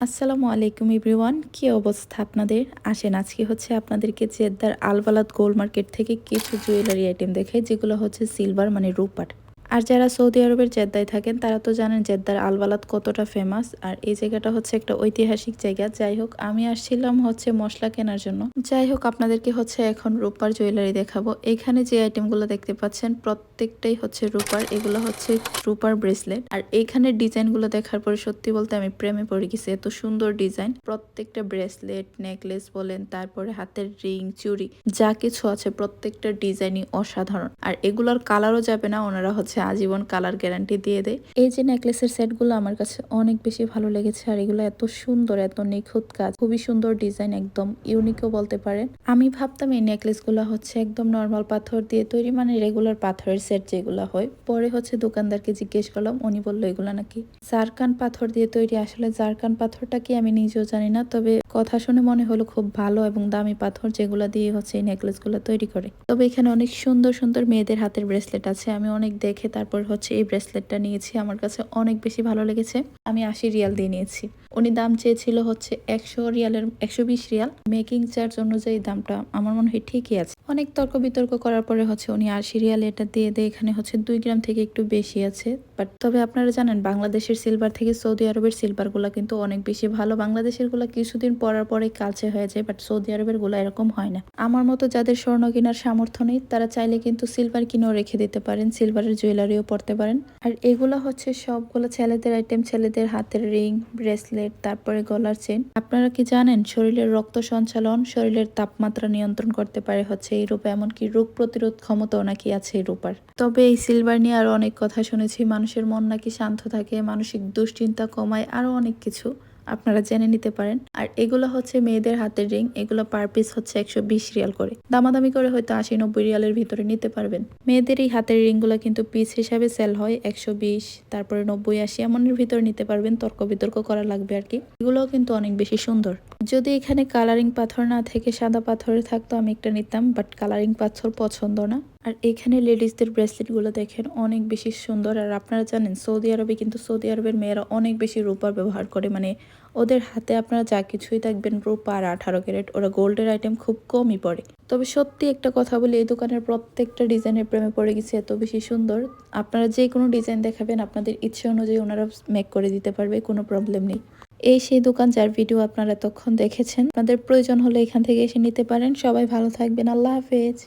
আসসালামু আলাইকুম এভরিওয়ান, কি অবস্থা আপনাদের? আসেন, আজকে হচ্ছে আপনাদেরকে জেদ্দার আলবালাদ গোল্ড মার্কেট থেকে কিছু জুয়েলারি আইটেম দেখাই, যেগুলো হচ্ছে সিলভার মানে রূপার। আর যারা সৌদি আরবের জেদ্দায় থাকেন, তারা তো জানেন জেদ্দার আলবালাদ কতটা ফেমাস আর এই জায়গাটা হচ্ছে একটা ঐতিহাসিক জায়গা। যাই হোক, আমি আসছিলাম হচ্ছে মশলা কেনার জন্য। যাই হোক, আপনাদেরকে হচ্ছে এখন রূপার জুয়েলারি দেখাবো। এখানে যে আইটেমগুলো দেখতে পাচ্ছেন, প্রত্যেকটাই হচ্ছে রূপার। এগুলো হচ্ছে রূপার ব্রেসলেট আর এইখানে ডিজাইনগুলো দেখার পরে সত্যি বলতে আমি প্রেমে পড়ে গেছি। এত সুন্দর ডিজাইন প্রত্যেকটা ব্রেসলেট নেকলেস বলেন, তারপরে হাতের রিং চুড়ি, যা কিছু আছে, প্রত্যেকটা ডিজাইনই অসাধারণ। আর এগুলোর কালারও যাবে না, ওনারা হচ্ছে আজীবন কালার গ্যারান্টি দিয়ে দেয়। এই যে নেকলেসের সেটগুলো আমার কাছে অনেক বেশি ভালো লেগেছে আর এগুলো এত সুন্দর, এত নিখুঁত কাজ। খুবই সুন্দর ডিজাইন একদম ইউনিকও বলতে পারেন। আমি ভাবতাম এই নেকলেসগুলো হচ্ছে একদম নর্মাল পাথর দিয়ে তৈরি মানে রেগুলার পাথরের সেট যেগুলো হয়। পরে হচ্ছে দোকানদারকে জিজ্ঞেস করলাম, উনি বলল, এগুলো নাকি জারকান পাথর দিয়ে তৈরি? আসলে জারকান পাথরটা কি আমি নিজেও জানি না, তবে কথা শুনে মনে হলো খুব ভালো এবং দামি পাথর যেগুলো দিয়ে হচ্ছে এই নেকলেসগুলো তৈরি করে। তবে এখানে অনেক সুন্দর সুন্দর মেয়েদের হাতের ব্রেসলেট আছে। আমি অনেক দেখে তারপর হচ্ছে এই ব্রেসলেটটা নিয়েছি। আমার কাছে অনেক বেশি ভালো লেগেছে। আমি আশি রিয়াল দিয়ে নিয়েছি। উনি দাম চেয়েছিল হচ্ছে একশো রিয়ালের, একশো বিশ রিয়াল। মেকিং চার্জ অনুযায়ী দামটা আমার মনে হয় ঠিকই আছে। অনেক তর্ক বিতর্ক করার পরে হচ্ছে উনি আশি রিয়াল এটা দিয়ে দেয়, এখানে হচ্ছে দুই গ্রাম থেকে একটু বেশি আছে। বাট তবে আপনারা জানেন, বাংলাদেশের সিলভার থেকে সৌদি আরবের সিলভারগুলা কিন্তু অনেক বেশি ভালো। বাংলাদেশেরগুলা কিছুদিন পরার পরে কালচে হয়ে যায় বাট সৌদি আরবেরগুলা এরকম হয় না। আমার মতো যাদের স্বর্ণ কেনার সামর্থ্য নেই, তারা চাইলে কিন্তু সিলভার কিনেও রেখে দিতে পারেন সিলভারের জুয়েলারিও পরতে পারেন। আর এগুলো হচ্ছে সবগুলো ছেলেদের আইটেম ছেলেদের হাতের রিং ব্রেসলেট তারপরে গলার চেন। আপনারা কি জানেন, শরীরের রক্ত সঞ্চালন শরীরের তাপমাত্রা নিয়ন্ত্রণ করতে পারে হচ্ছে এই রূপে, এমনকি রোগ প্রতিরোধ ক্ষমতাও নাকি আছে এই রূপার। তবে এই সিলভার নিয়ে আরও অনেক কথা শুনেছি, মানুষের মন নাকি শান্ত থাকে, মানসিক দুশ্চিন্তা কমায়, আরও অনেক কিছু। আপনারা জেনে নিতে পারেন। আর এগুলো হচ্ছে মেয়েদের হাতের রিং, এগুলো পার পিস হচ্ছে একশো বিশ রিয়াল করে। দামাদামি করে হয়তো আশি নব্বই রিয়ালের ভিতরে নিতে পারবেন। মেয়েদের এই হাতের রিংগুলো কিন্তু পিস হিসাবে সেল হয় একশো বিশ, তারপরে নব্বই আশি, এমনের ভিতরে নিতে পারবেন। তর্ক বিতর্ক করা লাগবে আর কি। এগুলোও কিন্তু অনেক বেশি সুন্দর। যদি এখানে কালারিং পাথর না থেকে সাদা পাথরে থাকতো, আমি একটা নিতাম বাট কালারিং পাথর পছন্দ না। আর এখানে লেডিসদের ব্রেসলেটগুলো দেখেন অনেক বেশি সুন্দর। আর আপনারা জানেন, সৌদি আরবে কিন্তু সৌদি আরবের মেয়েরা অনেক বেশি রূপার ব্যবহার করে। মানে ওদের হাতে আপনারা যা কিছুই থাকবেন রূপা আর আঠারো ক্যারেট, ওরা গোল্ডের আইটেম খুব কমই পড়ে তবে সত্যি একটা কথা বলি, এই দোকানের প্রত্যেকটা ডিজাইনের প্রেমে পড়ে গেছে, এত বেশি সুন্দর। আপনারা যে কোনো ডিজাইন দেখাবেন, আপনাদের ইচ্ছে অনুযায়ী ওনারা মেক করে দিতে পারবে, কোনো প্রবলেম নেই। এই সেই দোকান যার ভিডিও আপনারা এতক্ষণ দেখেছেন, আপনাদের প্রয়োজন হলে এখান থেকে এসে নিতে পারেন। সবাই ভালো থাকবেন, আল্লাহ হাফেজ।